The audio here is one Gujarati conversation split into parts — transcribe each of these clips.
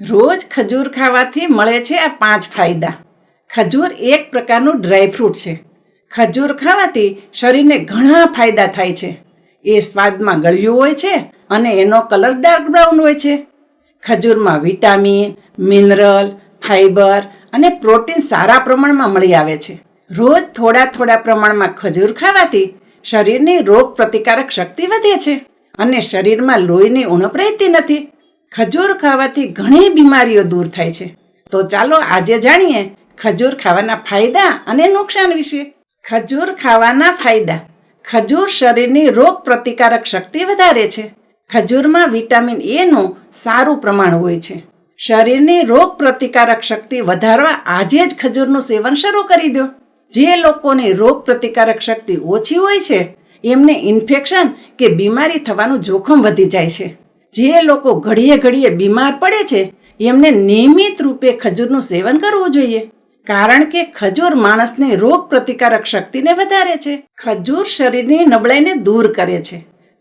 રોજ ખજૂર ખાવાથી મળે છે આ પાંચ ફાયદા. ખજૂર એક પ્રકારનું ડ્રાયફ્રૂટ છે. ખજૂર ખાવાથી શરીરને ઘણા ફાયદા થાય છે. એ સ્વાદમાં ગળ્યું હોય છે અને એનો કલર ડાર્ક બ્રાઉન હોય છે. ખજૂરમાં વિટામિન, મિનરલ ફાઇબર અને પ્રોટીન સારા પ્રમાણમાં મળી આવે છે. રોજ થોડા થોડા પ્રમાણમાં ખજૂર ખાવાથી શરીરની રોગ પ્રતિકારક શક્તિ વધે છે અને શરીરમાં લોહીની ઉણપ રહેતી નથી. ખજૂર ખાવાથી ઘણી બીમારીઓ દૂર થાય છે. તો ચાલો આજે જાણીએ ખજૂર ખાવાના ફાયદા અને નુકસાન વિશે. ખજૂર ખાવાના ફાયદા. ખજૂર શરીરની રોગ પ્રતિકારક શક્તિ વધારે છે. ખજૂરમાં વિટામિન એનું સારું પ્રમાણ હોય છે. શરીરની રોગ પ્રતિકારક શક્તિ વધારવા આજે જ ખજૂરનું સેવન શરૂ કરી દો. જે લોકોની રોગ પ્રતિકારક શક્તિ ઓછી હોય છે, એમને ઇન્ફેક્શન કે બીમારી થવાનું જોખમ વધી જાય છે. જે લોકો ઘડીએ ઘડીએ બીમાર પડે છે, એમને નિયમિત રૂપે ખજૂરનું સેવન કરવું જોઈએ. કારણ કે ખજૂર માણસની રોગ પ્રતિકારક શક્તિને વધારે છે. ખજૂર શરીરની નબળાઈને દૂર કરે છે.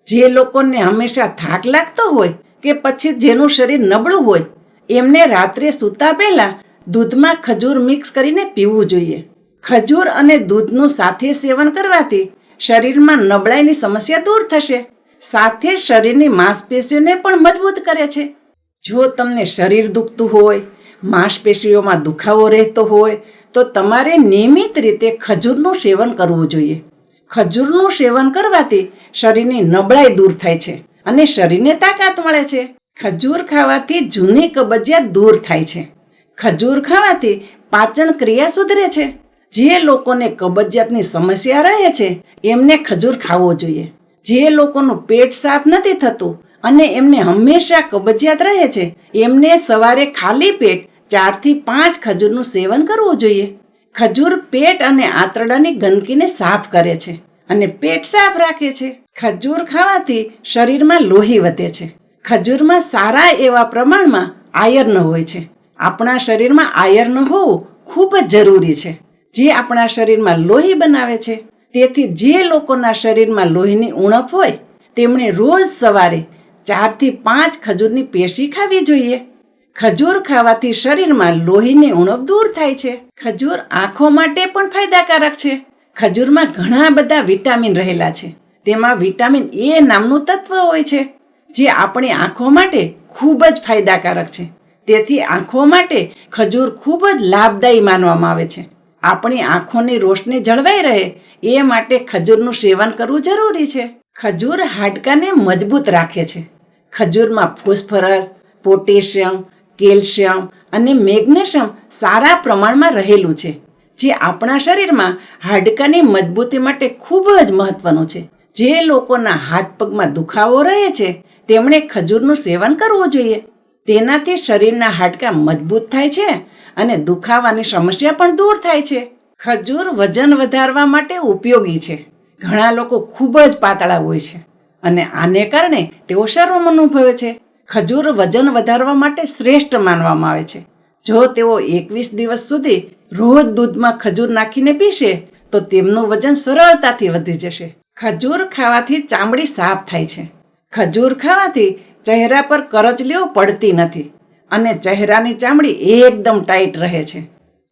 જે લોકોને હંમેશા થાક લાગતો હોય કે પછી જેનું શરીર નબળું હોય, એમને રાત્રે સૂતા પહેલાં દૂધમાં ખજૂર મિક્સ કરીને પીવું જોઈએ. ખજૂર અને દૂધનું સાથે સેવન કરવાથી શરીરમાં નબળાઈની સમસ્યા દૂર થશે. સાથે શરીરની માંસપેશીઓને પણ મજબૂત કરે છે. જો તમને શરીર દુખતું હોય, માંસપેશીઓમાં દુખાવો રહેતો હોય, તો તમારે નિયમિત રીતે ખજૂરનું સેવન કરવું જોઈએ. ખજૂરનું સેવન કરવાથી શરીરની નબળાઈ દૂર થાય છે અને શરીરને તાકાત મળે છે. ખજૂર ખાવાથી જૂની કબજિયાત દૂર થાય છે. ખજૂર ખાવાથી પાચન ક્રિયા સુધરે છે. જે લોકોને કબજિયાતની સમસ્યા રહે છે, એમને ખજૂર ખાવો જોઈએ. જે લોકોનું પેટ સાફ નથી થતું અને એમને હંમેશા કબજિયાત રહે છે, એમને સવારે ખાલી પેટ ચારથી પાંચ ખજૂરનું સેવન કરવું જોઈએ. ખજૂર પેટ અને આંતરડાની ગંદકીને સાફ કરે છે અને પેટ સાફ રાખે છે. ખજૂર ખાવાથી શરીરમાં લોહી વધે છે. ખજૂરમાં સારા એવા પ્રમાણમાં આયર્ન હોય છે. આપણા શરીરમાં આયર્ન હોવું ખૂબ જ જરૂરી છે. જે આપણા શરીરમાં લોહી બનાવે છે તેથી જે લોકોના શરીરમાં લોહીની ઉણપ હોય, તેમણે રોજ સવારે ચારથી પાંચ ખજૂરની પેશી ખાવી જોઈએ. ખજૂર ખાવાથી શરીરમાં લોહીની ઉણપ દૂર થાય છે. ખજૂર આંખો માટે પણ ફાયદાકારક છે. ખજૂરમાં ઘણા બધા વિટામિન રહેલા છે. તેમાં વિટામિન એ નામનું તત્વ હોય છે, જે આપણી આંખો માટે ખૂબ જ ફાયદાકારક છે. તેથી આંખો માટે ખજૂર ખૂબ જ લાભદાયી માનવામાં આવે છે. આપણી આંખોની રોશની જળવાઈ રહે, એ માટે ખજૂરનું સેવન કરવું જરૂરી છે. ખજૂર હાડકાને મજબૂત રાખે છે. ખજૂરમાં ફોસ્ફરસ, પોટેશિયમ, કેલ્શિયમ અને મેગ્નેશિયમ સારા પ્રમાણમાં રહેલું છે, જે આપણા શરીરમાં હાડકાની મજબૂતી માટે ખૂબ જ મહત્વનું છે. જે લોકોના હાથ પગમાં દુખાવો રહે છે, તેમણે ખજૂરનું સેવન કરવું જોઈએ. તેનાથી શરીરના હાડકાં મજબૂત થાય છે અને દુખાવાની સમસ્યા પણ દૂર થાય છે. ખજૂર વજન વધારવા માટે ઉપયોગી છે. ઘણા લોકો ખૂબ જ પાતળા હોય છે અને આને કારણે તેઓ શરમ અનુભવે છે. ખજૂર વજન વધારવા માટે શ્રેષ્ઠ માનવામાં આવે છે. જો તેઓ એકવીસ દિવસ સુધી રોજ દૂધમાં ખજૂર નાખીને પીશે, તો તેમનું વજન સરળતાથી વધી જશે. ખજૂર ખાવાથી ચામડી સાફ થાય છે. ખજૂર ખાવાથી ચહેરા પર કરચલીઓ પડતી નથી. અને ચહેરાની ચામડી એકદમ ટાઈટ રહે છે.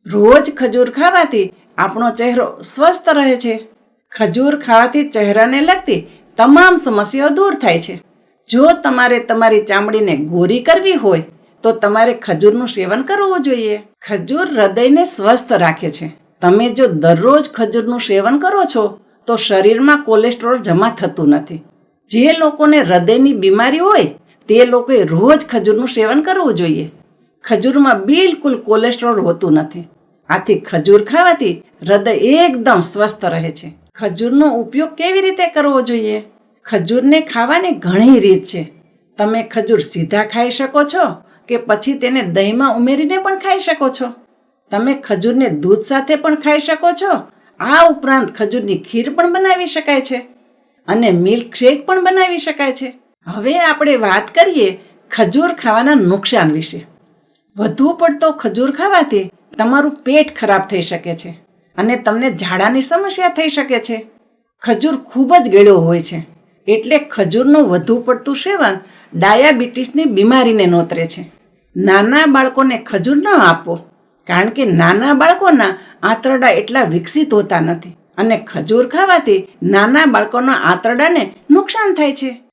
રોજ ખજૂર ખાવાથી આપણો ચહેરો સ્વસ્થ રહે છે. ખજૂર ખાવાથી ચહેરાને લગતી તમામ સમસ્યાઓ દૂર થાય છે. જો તમારે તમારી ચામડીને ગોરી કરવી હોય, તો તમારે ખજૂરનું સેવન કરવું જોઈએ. ખજૂર હૃદયને સ્વસ્થ રાખે છે. તમે જો દરરોજ ખજૂરનું સેવન કરો છો, તો શરીરમાં કોલેસ્ટ્રોલ જમા થતું નથી. જે લોકોને હૃદયની બીમારી હોય તે લોકોએ રોજ ખજૂરનું સેવન કરવું જોઈએ. ખજૂરમાં બિલકુલ કોલેસ્ટ્રોલ હોતું નથી. આથી ખજૂર ખાવાથી હૃદય એકદમ સ્વસ્થ રહે છે. ખજૂરનો ઉપયોગ કેવી રીતે કરવો જોઈએ? ખજૂરને ખાવાની ઘણી રીત છે. તમે ખજૂર સીધા ખાઈ શકો છો કે પછી તેને દહીંમાં ઉમેરીને પણ ખાઈ શકો છો? તમે ખજૂરને દૂધ સાથે પણ ખાઈ શકો છો. આ ઉપરાંત ખજૂરની ખીર પણ બનાવી શકાય છે. અને મિલ્કશેક પણ બનાવી શકાય છે. હવે આપણે વાત કરીએ ખજૂર ખાવાના નુકસાન વિશે. વધુ પડતો ખજૂર ખાવાથી તમારું પેટ ખરાબ થઈ શકે છે અને તમને ઝાડાની સમસ્યા થઈ શકે છે. ખજૂર ખૂબ જ ગળ્યો હોય છે એટલે ખજૂરનું વધુ પડતું સેવન ડાયાબિટીસની બીમારીને નોતરે છે. નાના બાળકોને ખજૂર ન આપો, કારણ કે નાના બાળકોના આંતરડા એટલા વિકસિત હોતા નથી અને ખજૂર ખાવાથી નાના બાળકોના આંતરડાને નુકસાન થાય છે.